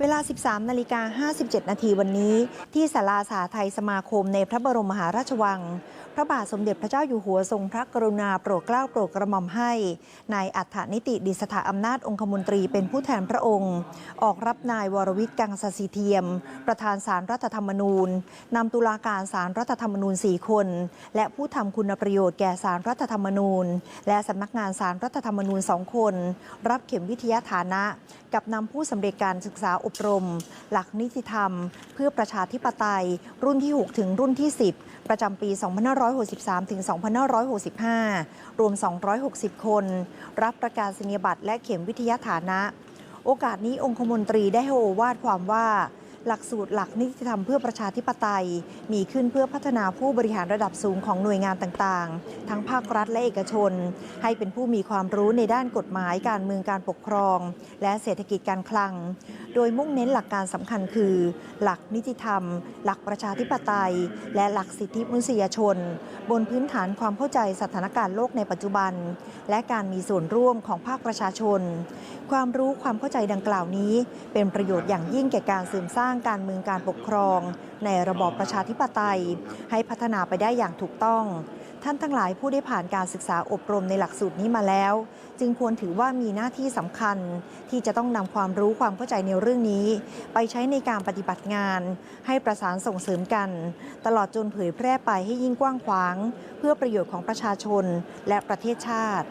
เวลา 13 นาฬิกา 57 นาทีวันนี้ ที่ศาลาสาไทยสมาคมในพระบรมมหาราชวัง พระบาทสมเด็จพระเจ้าอยู่หัวทรงพระกรุณาโปรดเกล้าโปรดกระหม่อมให้ นายอัฏฐนิติดิสถาอำนาจองคมนตรีเป็นผู้แทนพระองค์ ออกรับนายวรวิทย์กังสสีเทียม ประธานสารรัฐธรรมนูญนำตุลาการสารรัฐธรรมนูญ 4 คน และผู้ทำคุณประโยชน์แก่สารรัฐธรรมนูญ และสำนักงานสารรัฐธรรมนูญ 2 คน รับเข็มวิทยาฐานะ กับนำผู้สำเร็จการศึกษาอบรม หลักนิติธรรม เพื่อประชาธิปไตย รุ่นที่ 6 ถึงรุ่นที่ 10 ประจำปี 2563 ถึง 2565 รวม 260 คน รับประกาศนียบัตรและเข็มวิทยาฐานะ โอกาสนี้องคมนตรีได้ให้โอวาทความว่า หลักสูตรหลักนิติธรรมเพื่อประชาธิปไตย มีขึ้นเพื่อพัฒนาผู้บริหารระดับสูงของหน่วยงานต่างๆ ทั้งภาครัฐและเอกชน ให้เป็นผู้มีความรู้ในด้านกฎหมายการเมืองการปกครอง และเศรษฐกิจการคลัง โดยมุ่งเน้นหลักการสำคัญคือ หลักนิติธรรม หลักประชาธิปไตย และหลักสิทธิมนุษยชน บนพื้นฐานความเข้าใจสถานการณ์โลกในปัจจุบัน และการมีส่วนร่วมของภาคประชาชน ความรู้ความเข้าใจดังกล่าวนี้ เป็นประโยชน์อย่างยิ่งแก่การเสริมสร้างการเมืองการปกครอง ในระบอบประชาธิปไตย ให้พัฒนาไปได้อย่างถูกต้อง ท่านทั้งหลายผู้ได้ผ่านการศึกษาอบรมในหลักสูตรนี้มาแล้ว จึงควรถือว่ามีหน้าที่สำคัญ ที่จะต้องนำความรู้ความเข้าใจในเรื่องนี้ ไปใช้ในการปฏิบัติงาน ให้ประสานส่งเสริมกัน ตลอดจนเผยแพร่ไปให้ยิ่งกว้างขวาง เพื่อประโยชน์ของประชาชนและประเทศชาติ